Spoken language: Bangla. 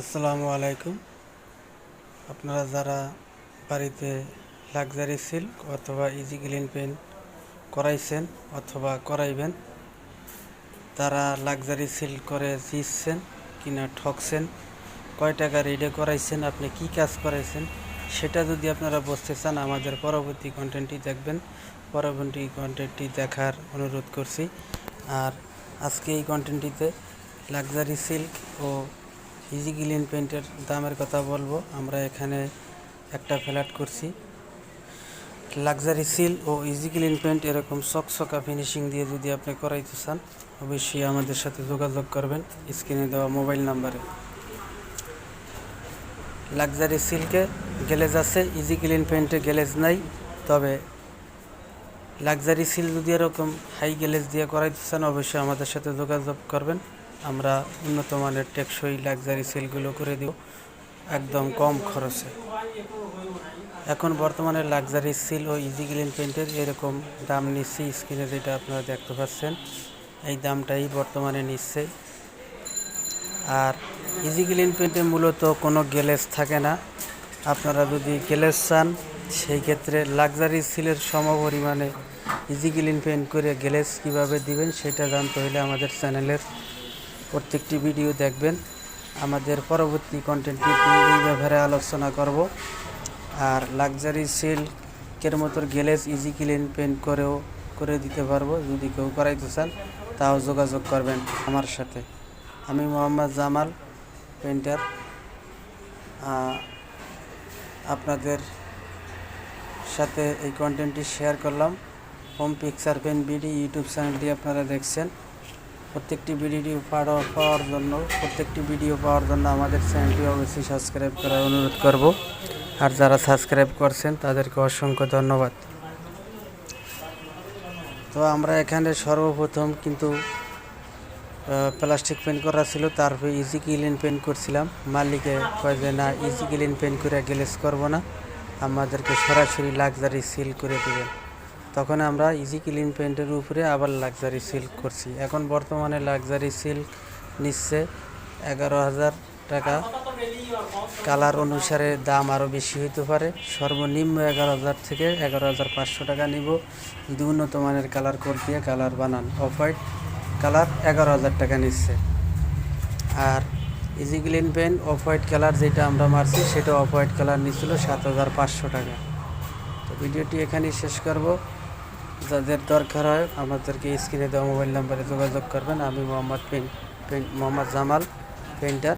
আসসালামু আলাইকুম। আপনারা যারা বাড়িতে লাক্সারি সিল্ক অথবা ইজি ক্লিন পেন করাইছেন অথবা করাইবেন, তারা লাক্সারি সিল্ক করে জিতছেন কিনা ঠকছেন, কয় টাকা রেডে করাইছেন, আপনি কি কাজ করাইছেন, সেটা যদি আপনারা বুঝতে চান, আমাদের পরবর্তী কন্টেন্টটি দেখবেন। পরবর্তী কন্টেন্টটি দেখার অনুরোধ করছি। আর আজকে এই কন্টেন্টটিতে লাক্সারি সিল্ক ও ইজি গ্লিন পেন্টের দামের কথা বলব। আমরা এখানে একটা ফ্ল্যাট করছি। লাক্সারি সিল ও ইজি ক্লিন পেন্ট এরকম চকচকা ফিনিশিং দিয়ে যদি আপনি করাইতে চান, অবশ্যই আমাদের সাথে যোগাযোগ করবেন স্ক্রিনে দেওয়া মোবাইল নাম্বারে। লাক্সারি সিল্কে গ্যালেজ আছে ইজি ক্লিন পেন্টে গ্যালেজ নাই, তবে লাক্সারি সিল যদি এরকম হাই গ্যালেজ দিয়ে করাইতে চান, অবশ্যই আমাদের সাথে যোগাযোগ করবেন। আমরা উন্নত মানের টেকসই লাক্সারি সিলগুলো করে দেব, একদম কম খরচে। এখন বর্তমানে লাক্সারি সিল ও ইজি গ্লিন পেন্টের এরকম দাম নিচ্ছে স্ক্রিনে যেটা আপনারা দেখতে পাচ্ছেন, এই দামটাই বর্তমানে নিচ্ছে। আর ইজি গ্লিন পেন্টে মূলত কোনো গ্যালেজ থাকে না। আপনারা যদি গ্যালেজ চান, সেই ক্ষেত্রে লাক্সারি সিলের সমপরিমাণে ইজি গ্লিন পেন্ট করে গ্যালেজ কীভাবে দিবেন সেটা জানতে হলে আমাদের চ্যানেলের প্রত্যেকটি ভিডিও দেখবেন। আমাদের পরবর্তী কন্টেন্টটি এই ব্যাপারে আলোচনা করব। আর লাক্সারি সিল্কের মতো গ্যালেজ ইজি ক্লিন পেন্ট করেও, করে দিতে পারব। যদি কেউ করাইতে চান, তাও যোগাযোগ করবেন আমার সাথে। আমি মোহাম্মদ জামাল পেন্টার আপনাদের সাথে এই কন্টেন্টটি শেয়ার করলাম। Home picture paint BD YouTube চ্যানেলটি আপনারা দেখছেন। প্রত্যেকটি ভিডিও পাওয়ার পাওয়ার জন্য, প্রত্যেকটি ভিডিও পাওয়ার জন্য আমাদের চ্যানেলটি অবশ্যই সাবস্ক্রাইব করার অনুরোধ করব। আর যারা সাবস্ক্রাইব করছেন, তাদেরকে অসংখ্য ধন্যবাদ। তো আমরা এখানে সর্বপ্রথম কিন্তু প্লাস্টিক পেন করা ছিল, তারপরে ইজি ক্লিন পেন করছিলাম। মালিকে কয় যে, না ইজি ক্লিন পেন করে গ্লেস করব না। আমাদেরকে সরাসরি লাক্সারি সিল করে দেবেন। তখন আমরা ইজি ক্লিন পেন্টের উপরে আবার লাক্সারি সিল্ক করছি। এখন বর্তমানে লাক্সারি সিল্ক নিচ্ছে এগারো হাজার টাকা। কালার অনুসারে দাম আরও বেশি হতে পারে। সর্বনিম্ন এগারো হাজার থেকে এগারো হাজার পাঁচশো টাকা নিব। যদি উন্নত মানের কালার কোড দিয়ে কালার বানান অফ হোয়াইট কালার এগারো হাজার টাকা নিচ্ছে। আর easy clean paint off white colour যেটা আমরা মারছি, সেটা অফ হোয়াইট কালার নিচ্ছিল সাত হাজার পাঁচশো টাকা। তো ভিডিওটি এখানেই শেষ করব। যাদের দরকার হয়, আমাদেরকে স্ক্রিনে দেওয়া মোবাইল নাম্বারে যোগাযোগ করবেন। আমি মোহাম্মদ পেন মোহাম্মদ জামাল পেন্টার